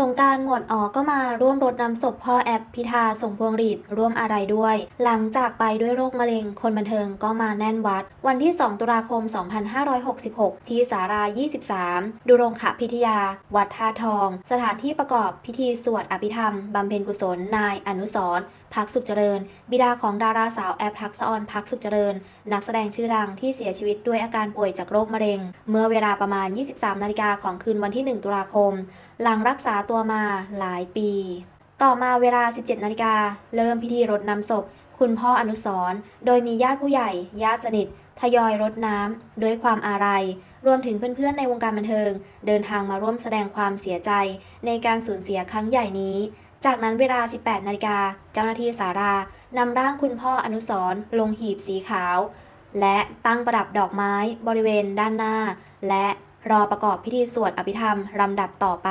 สงการหมวดอ๋อก็มาร่วมรดน้ำศพพ่อแอปพิธาส่งพวงหรีดร่วมอะไรด้วย หลังจากไปด้วยโรคมะเร็งคนบันเทิงก็มาแน่นวัด วันที่ 2 ตุลาคม 2566 ที่สารา 23 ดุรงขพิทยา วัดท่าทอง สถานที่ประกอบพิธีสวดอภิธรรม บำเพ็ญกุศล นายอนุสรพักสุขเจริญ บิดาของดาราสาวแอปทักษออนพักสุขเจริญ นักแสดงชื่อดังที่เสียชีวิตด้วยอาการป่วยจากโรคมะเร็ง เมื่อเวลาประมาณ 23 นาฬิกาของคืนวันที่ 1 ตุลาคม หลังรักษาตัวมาหลายปี ต่อมาเวลา 17 นาฬิกา เริ่มพิธีรดน้ำศพ คุณพ่ออนุสรโดยมีญาติผู้ใหญ่ ญาติสนิท ทยอยรดน้ำด้วยความอาลัย รวมถึงเพื่อนๆในวงการบันเทิง เดินทางมาร่วมแสดงความเสียใจ ในการสูญเสียครั้งใหญ่นี้ จากนั้นเวลา 18 นาฬิกา เจ้าหน้าที่สารานำร่างคุณพ่ออนุสรลงหีบสีขาว และตั้งประดับดอกไม้บริเวณด้านหน้า และ รอประกอบพิธีสวดอภิธรรมลำดับต่อไป